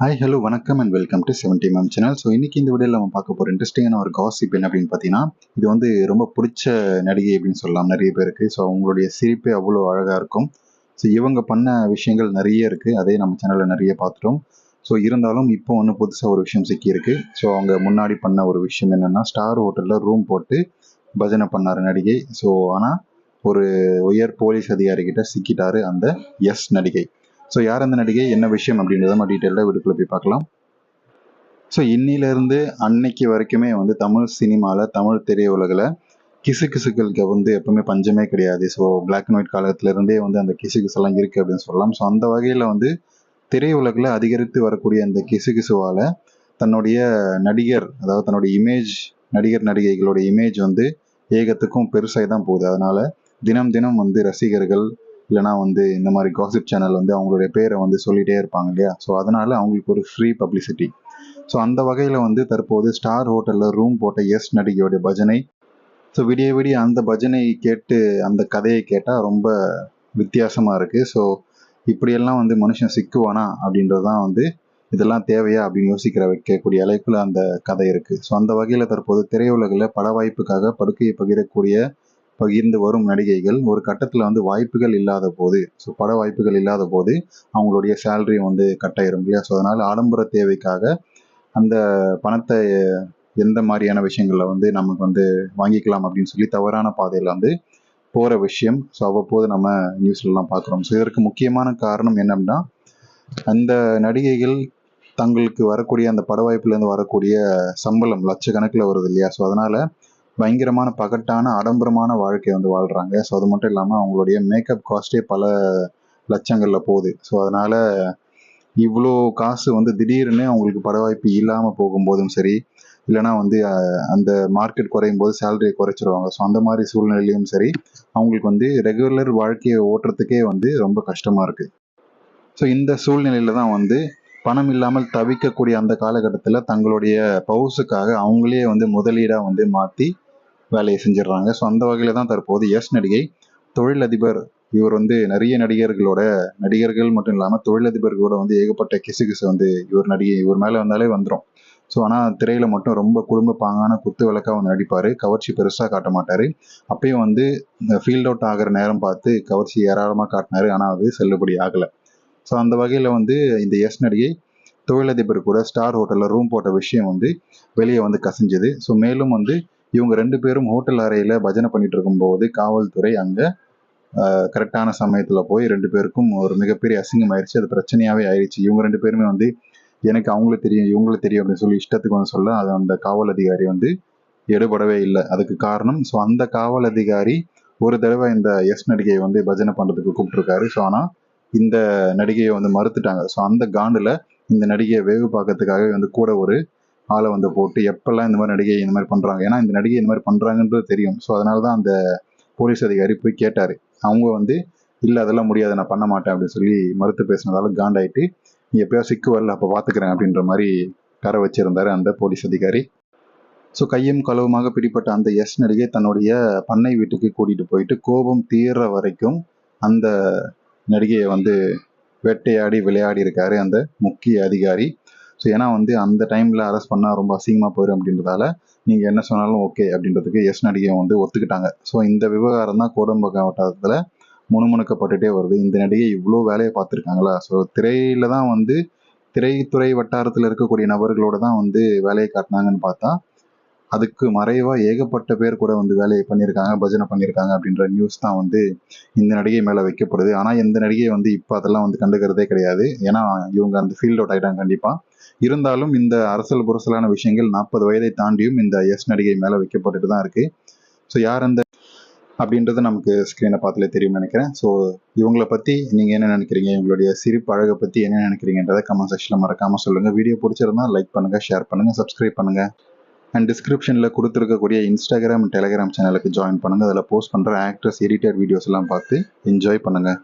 Hi hello வணக்கம் and welcome to seventy mam channel so இன்னைக்கு இந்த வீடியோவில் நம்ம பார்க்க போகிற இன்ட்ரெஸ்டிங்கான ஒரு காசிப் என்ன அப்படின்னு பார்த்தீங்கன்னா இது வந்து ரொம்ப பிடிச்ச நடிகை அப்படின்னு சொல்லலாம். நிறைய பேருக்கு ஸோ அவங்களுடைய சிரிப்பே அவ்வளோ அழகாக இருக்கும். ஸோ இவங்க பண்ண விஷயங்கள் நிறைய இருக்குது அதே நம்ம சேனலில் நிறைய பார்த்துட்டோம். ஸோ இருந்தாலும் இப்போ ஒன்று புதுசாக ஒரு விஷயம் சிக்கியிருக்கு. ஸோ அவங்க முன்னாடி பண்ண ஒரு விஷயம் என்னென்னா ஸ்டார் ஹோட்டலில் ரூம் போட்டு பஜனை பண்ணார் நடிகை. ஸோ ஆனால் ஒரு உயர் போலீஸ் அதிகாரிகிட்ட சிக்கிட்டாரு அந்த எஸ் நடிகை. ஸோ யார் அந்த நடிகை? என்ன விஷயம் அப்படின்றத நம்ம டீட்டெயிலாக வீட்டுக்குள்ள போய் பார்க்கலாம். ஸோ இன்னிலிருந்து அன்னைக்கு வரைக்குமே வந்து தமிழ் சினிமாவில் தமிழ் திரையுலகில் கிசு கிசுக்களுக்கு வந்து எப்பவுமே பஞ்சமே கிடையாது. ஸோ பிளாக் அண்ட் ஒயிட் காலத்துலேருந்தே வந்து அந்த கிசு கிசுலாம் இருக்குது அப்படின்னு சொல்லலாம். ஸோ அந்த வகையில் வந்து திரையுலகில் அதிகரித்து வரக்கூடிய அந்த கிசு கிசுவால் தன்னுடைய நடிகர் அதாவது தன்னுடைய இமேஜ் நடிகர் நடிகைகளோட இமேஜ் வந்து ஏகத்துக்கும் பெருசாக தான் போகுது. அதனால தினம் தினம் வந்து ரசிகர்கள் இல்லைனா வந்து இந்த மாதிரி காசிப் சேனல் வந்து அவங்களுடைய பேரை வந்து சொல்லிகிட்டே இருப்பாங்க இல்லையா? ஸோ அதனால அவங்களுக்கு ஒரு ஃப்ரீ பப்ளிசிட்டி ஸோ அந்த வகையில் வந்து தற்போது ஸ்டார் ஹோட்டலில் ரூம் போட்ட எஸ் நடிகையோடைய பஜனை. ஸோ விடிய விடிய அந்த பஜனை கேட்டு அந்த கதையை கேட்டால் ரொம்ப வித்தியாசமாக இருக்குது ஸோ இப்படியெல்லாம் வந்து மனுஷன் சிக்குவானா அப்படின்றது தான் வந்து இதெல்லாம் தேவையா அப்படின்னு யோசிக்கிற வைக்கக்கூடிய அளவுக்குள்ள அந்த கதை இருக்குது ஸோ அந்த வகையில் தற்போது திரையுலகில் பட வாய்ப்புக்காக படுக்கையை பகிரக்கூடிய பகிர்ந்து வரும் நடிகைகள் ஒரு கட்டத்தில் வந்து வாய்ப்புகள் இல்லாத போது ஸோ பட வாய்ப்புகள் இல்லாத போது அவங்களுடைய சேலரி வந்து கட்டாயிரும் இல்லையா? ஸோ அதனால் ஆடம்பர தேவைக்காக அந்த பணத்தை எந்த மாதிரியான விஷயங்களில் வந்து நமக்கு வந்து வாங்கிக்கலாம் அப்படின்னு சொல்லி தவறான பாதையில் வந்து போகிற விஷயம். ஸோ அவ்வப்போது நம்ம நியூஸ்லலாம் பார்க்குறோம். ஸோ இதற்கு முக்கியமான காரணம் என்னன்னா அந்த நடிகைகள் தங்களுக்கு வரக்கூடிய அந்த பட வாய்ப்புலேருந்து வரக்கூடிய சம்பளம் லட்சக்கணக்கில் வருது இல்லையா? ஸோ அதனால் பயங்கரமான பகட்டான ஆடம்பரமான வாழ்க்கை வந்து வாழ்கிறாங்க ஸோ அது மட்டும் இல்லாமல் அவங்களுடைய மேக்கப் காஸ்ட்டே பல லட்சங்களில் போகுது. ஸோ அதனால் இவ்வளோ காசு வந்து திடீர்னு அவங்களுக்கு பட வாய்ப்பு இல்லாமல் போகும்போதும் சரி இல்லைனா வந்து அந்த மார்க்கெட் குறையும் போது சேலரியை குறைச்சிருவாங்க. ஸோ அந்த மாதிரி சூழ்நிலையிலும் சரி அவங்களுக்கு வந்து ரெகுலர் வாழ்க்கையை ஓட்டுறதுக்கே வந்து ரொம்ப கஷ்டமாக இருக்குது ஸோ இந்த சூழ்நிலையில தான் வந்து பணம் இல்லாமல் தவிக்கக்கூடிய அந்த காலகட்டத்தில் தங்களுடைய பவுஸுக்காக அவங்களே வந்து முதலீடாக வந்து மாற்றி வேலையை செஞ்சிடுறாங்க. ஸோ அந்த வகையில் தான் தற்போது எஸ் நடிகை தொழிலதிபர். இவர் வந்து நிறைய நடிகர்களோட நடிகர்கள் மட்டும் இல்லாமல் தொழிலதிபர்களோட வந்து ஏகப்பட்ட கிசு கிசு வந்து இவர் நடிகை இவர் மேலே வந்தாலே வந்துடும் ஸோ ஆனால் திரையில் மட்டும் ரொம்ப குடும்ப பாங்கான குத்து விளக்காக வந்து நடிப்பார். கவர்ச்சி பெருசாக காட்ட மாட்டார். அப்பயும் வந்து ஃபீல்ட் அவுட் ஆகிற நேரம் பார்த்து கவர்ச்சி ஏராளமாக காட்டினார். ஆனால் அது செல்லுபடி ஆகலை. ஸோ அந்த வகையில் வந்து இந்த எஸ் நடிகை தொழிலதிபர் கூட ஸ்டார் ஹோட்டலில் ரூம் போட்ட விஷயம் வந்து வெளியே வந்து கசிஞ்சுது. ஸோ மேலும் வந்து இவங்க ரெண்டு பேரும் ஹோட்டல் அறையில் பஜனை பண்ணிட்டு இருக்கும்போது காவல்துறை அங்கே கரெக்டான சமயத்தில் போய் ரெண்டு பேருக்கும் ஒரு மிகப்பெரிய அசிங்கம் ஆயிடுச்சு அது பிரச்சனையாகவே ஆயிடுச்சு இவங்க ரெண்டு பேருமே வந்து எனக்கு அவங்கள தெரியும் இவங்கள தெரியும் அப்படின்னு சொல்லி இஷ்டத்துக்கு வந்து சொல்ல அது அந்த காவல் அதிகாரி வந்து எடுபடவே இல்லை. அதுக்கு காரணம் ஸோ அந்த காவல் அதிகாரி ஒரு தடவை இந்த எஸ் நடிகையை வந்து பஜனை பண்ணுறதுக்கு கூப்பிட்டுருக்காரு. ஸோ ஆனால் இந்த நடிகையை வந்து மறுத்துட்டாங்க. ஸோ அந்த காண்டில் இந்த நடிகையை வேவு பார்க்கறதுக்காகவே வந்து கூட ஒரு ஆளை வந்து போட்டு எப்பெல்லாம் இந்த மாதிரி நடிகை இந்த மாதிரி பண்ணுறாங்க ஏன்னா இந்த நடிகை இந்த மாதிரி பண்ணுறாங்கன்றது தெரியும். ஸோ அதனால தான் அந்த போலீஸ் அதிகாரி போய் கேட்டார். அவங்க வந்து இல்லை அதெல்லாம் முடியாது. நான் பண்ண மாட்டேன். அப்படின்னு சொல்லி மறுத்து பேசினதால காண்டாயிட்டு நீ எப்பயோ சிக்கு வரல அப்போ பார்த்துக்கிறேன் அப்படின்ற மாதிரி கரை வச்சிருந்தாரு அந்த போலீஸ் அதிகாரி. ஸோ கையும் களவுமாக பிடிப்பட்ட அந்த எஸ் நடிகை தன்னுடைய பண்ணை வீட்டுக்கு கூட்டிகிட்டு போயிட்டு கோபம் தீர்ற வரைக்கும் அந்த நடிகையை வந்து வேட்டையாடி விளையாடி இருக்காரு அந்த முக்கிய அதிகாரி. ஸோ ஏன்னா வந்து அந்த டைமில் அரெஸ்ட் பண்ணால் ரொம்ப அசிங்கமாக போயிடும் அப்படின்றதால நீங்கள் என்ன சொன்னாலும் ஓகே அப்படின்றதுக்கு எஸ் நடிகை வந்து ஒத்துக்கிட்டாங்க. ஸோ இந்த விவகாரம் தான் கோடம்பகம் வட்டாரத்தில் முணுமுணுக்கப்பட்டுட்டே வருது. இந்த நடிகை இவ்வளோ வேலையை பார்த்துருக்காங்களா? ஸோ திரையில தான் வந்து திரைத்துறை வட்டாரத்தில் இருக்கக்கூடிய நபர்களோட தான் வந்து வேலையை காட்டினாங்கன்னு பார்த்தா அதுக்கு மறைவாக ஏகப்பட்ட பேர் கூட வந்து வேலையை பண்ணியிருக்காங்க பஜனை பண்ணியிருக்காங்க அப்படின்ற நியூஸ் தான் வந்து இந்த நடிகை மேலே வைக்கப்படுது. ஆனால் இந்த நடிகை வந்து இப்போ அதெல்லாம் வந்து கண்டுக்கிறதே கிடையாது. ஏன்னா இவங்க அந்த ஃபீல்ட் அவுட் ஆகிட்டாங்க கண்டிப்பாக இருந்தாலும் இந்த அரசல் புரசலான விஷயங்கள் நாற்பது வயதை தாண்டியும் இந்த எஸ் நடிகை மேலே வைக்கப்பட்டுட்டு தான் இருக்குது ஸோ யார் அந்த அப்படின்றது நமக்கு ஸ்க்ரீனை பார்த்துலே தெரியும்னு நினைக்கிறேன். ஸோ இவங்கள பற்றி நீங்கள் என்ன நினைக்கிறீங்க? இவங்களுடைய சிரிப்பு அழகை பற்றி என்ன நினைக்கிறீங்கன்றதை கமெண்ட் செக்ஷனில் மறக்காமல் சொல்லுங்கள் வீடியோ பிடிச்சிருந்தா லைக் பண்ணுங்கள் ஷேர் பண்ணுங்கள் சப்ஸ்கிரைப் பண்ணுங்கள் அண்ட் டிஸ்கிரிப்ஷனில் கொடுத்துருக்கக்கூடிய இன்ஸ்டாகிராம் டெலிகிராம் சேனலுக்கு ஜாயின் பண்ணுங்கள் அதில் போஸ்ட் பண்ணுற ஆக்டர்ஸ் எடிட்டர் வீடியோஸ் எல்லாம் பார்த்து என்ஜாய் பண்ணுங்கள்